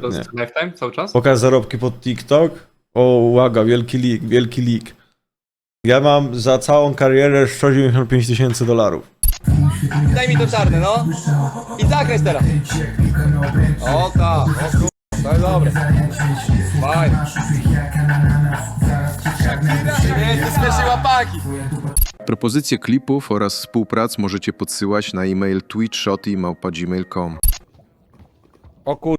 To jest lifetime cały czas? Pokaż zarobki pod TikTok. O, uwaga, wielki leak, wielki leak. Ja mam za całą karierę 195 tysięcy dolarów. Daj mi to czarne, no. I zakreś teraz. O tak, o kur... To jest dobre. Fajnie. Jest, śmieszne łapaki. Propozycje klipów oraz współprac możecie podsyłać na e-mail tweetshoty.gmail.com O kur...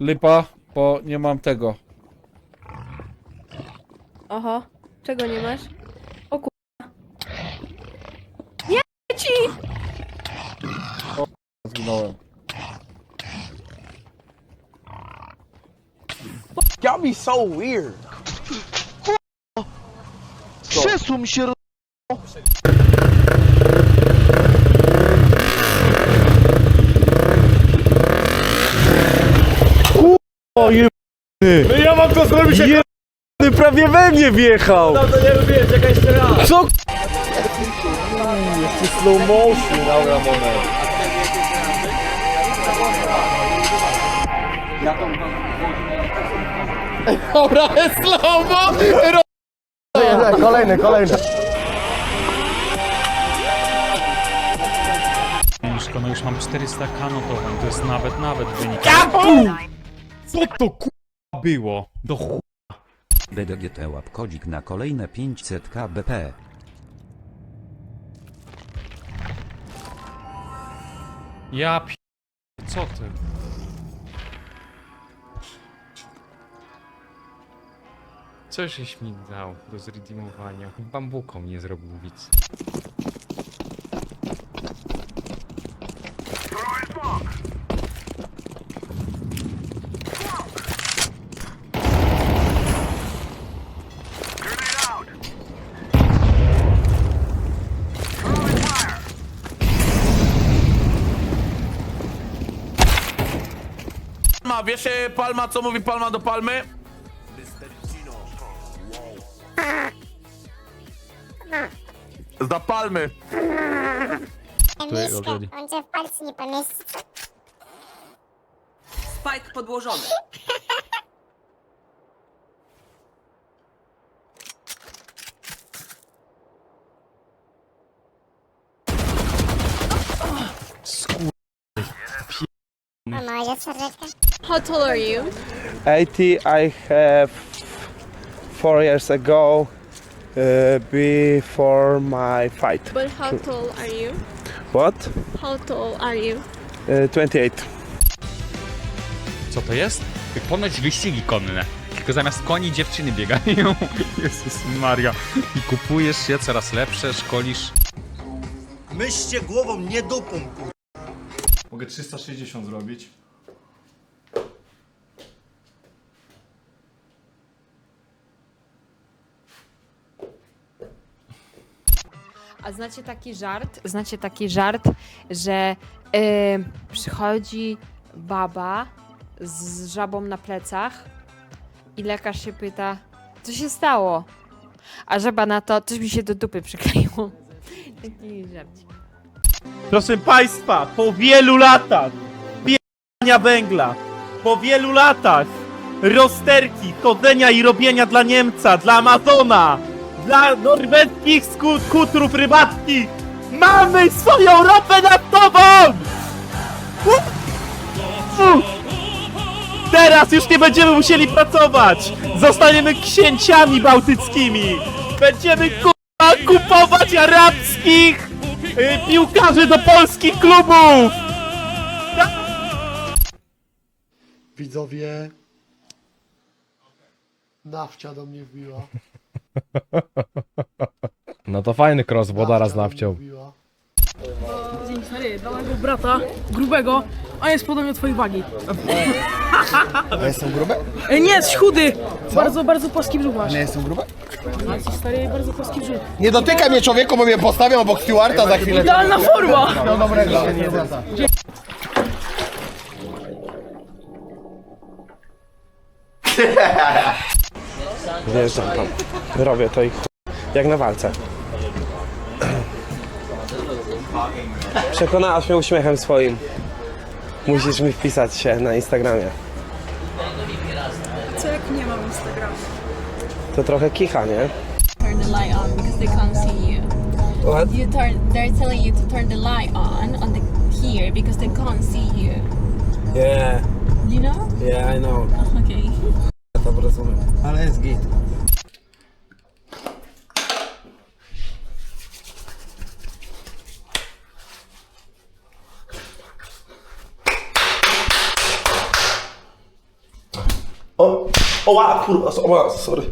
Lipa, bo nie mam tego. Oho, czego nie masz? O kurwa. Nie ci! Zginąłem. Y'all be so weird. Przesuń się, No ja mam to zrobić jak... prawie we mnie wjechał! No to nie lubię, czekaj jeszcze raz! Co? Jeszcze slow motion, dobra moment. Dobra, slowo! Kolejny, kolejny. Miszko, no już mam 400 kanotowań, to jest nawet, nawet wynik. Co to k***a było? Do ch... BDGT łapkodzik na kolejne 500 kbp. Ja p... Co ty? Coś mi dał do zredeemowania. Bambuką nie zrobił widz. Palma, wiesz e, Palma, co mówi Palma do Palmy? Zda Palmy. Mieszka, on cię w palcu nie pomieści. Spike podłożony. Mama, jest serdetka. How tall are you? 80 I have four years ago uh, before my fight. But how tall are you? What? How tall are you? Uh, 28. Co to jest? Ponoć wyścigi konne. Tylko zamiast koni dziewczyny biegają. Jezus Maria. I kupujesz się coraz lepsze, szkolisz. Myślcie głową, nie dupą, kur... Mogę 360 zrobić. A znacie taki żart? Znacie taki żart, że y, przychodzi baba z żabą na plecach i lekarz się pyta, co się stało? A żaba na to, coś mi się do dupy przykleiło. Taki żarcik. Proszę Państwa, po wielu latach bierania węgla, po wielu latach rozterki, chodzenia i robienia dla Niemca, dla Amazona, dla norweskich sku- kutrów rybackich, mamy swoją ropę naftową! Teraz już nie będziemy musieli pracować! Zostaniemy księciami bałtyckimi! Będziemy kupować arabskich y, piłkarzy do polskich klubów! Widzowie. Nawcia do mnie wbiła. No to fajny cross, bo zaraz nawciął. Wbiła. Stary, dla mojego brata, grubego, a jest podobnie twojej wagi. Ja jestem gruby? E, nie, jest chudy! Bardzo, bardzo płaski brzuch masz. Nie jestem gruby? Jesteś stary, bardzo płaski brzuch. Nie dotykaj mnie człowieku, bo mnie postawią obok Stewarta za chwilę. Idealna forma! No dobrego. Wjeżdżam tam. Robię to i ch... jak na walce. Przekonałaś mnie uśmiechem swoim. Musisz mi wpisać się na Instagramie. To trochę kicha, nie? Turn the light on because they can't see you. What? You turn, they're telling you to turn the light on on the here because they can't see you. Yeah, You know? yeah, I know. Okay. To rozumiem. Ale jest git. O, oła, kurwa, oła, sorry.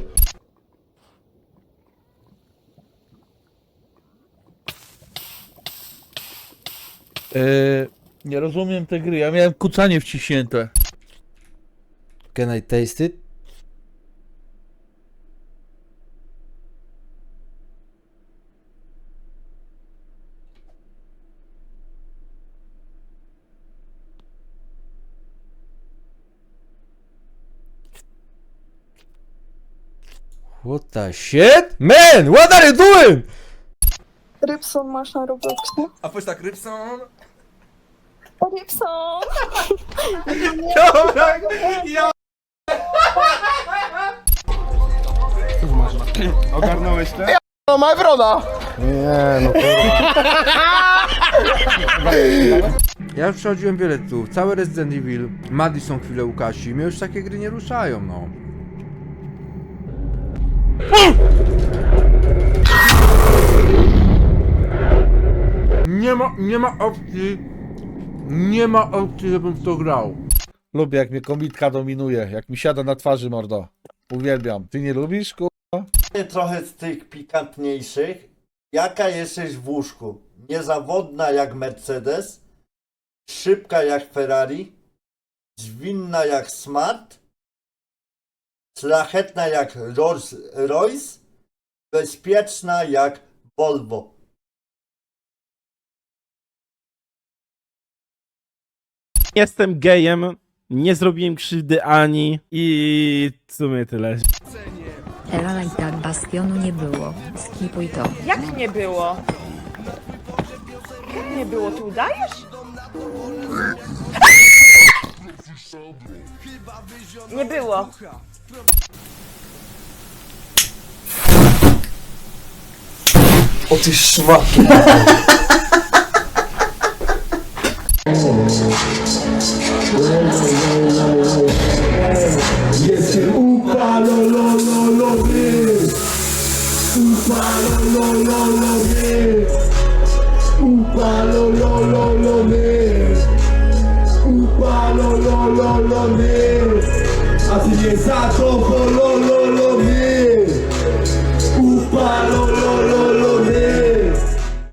Yy, nie rozumiem tej gry. Ja miałem kucanie wciśnięte. Can I taste it? What the shit? Man, what are you doing? Rybson masz na Robloxie? A pójdź tak, Rybson. Rybson! Dobra, ja... Ogarnąłeś to? No, ma wrona! Nie, no Ja już przechodziłem wiele tu, całe Resident Evil, Madison chwilę u Kasi, mnie już takie gry nie ruszają, no. Nie ma, nie ma opcji, nie ma opcji, żebym w to grał. Lubię jak mnie komitka dominuje, jak mi siada na twarzy mordo. Uwielbiam. Ty nie lubisz, ku... Trochę z tych pikantniejszych. Jaka jesteś w łóżku? Niezawodna jak Mercedes, szybka jak Ferrari, zwinna jak Smart, szlachetna jak Rolls Royce, bezpieczna jak Volvo. Jestem gejem, nie zrobiłem krzywdy Ani i w sumie tyle. Ela i tak bastionu nie było. Skipuj to. Jak nie było? Jak nie było? Ty udajesz? Nie było. O ty szmaty!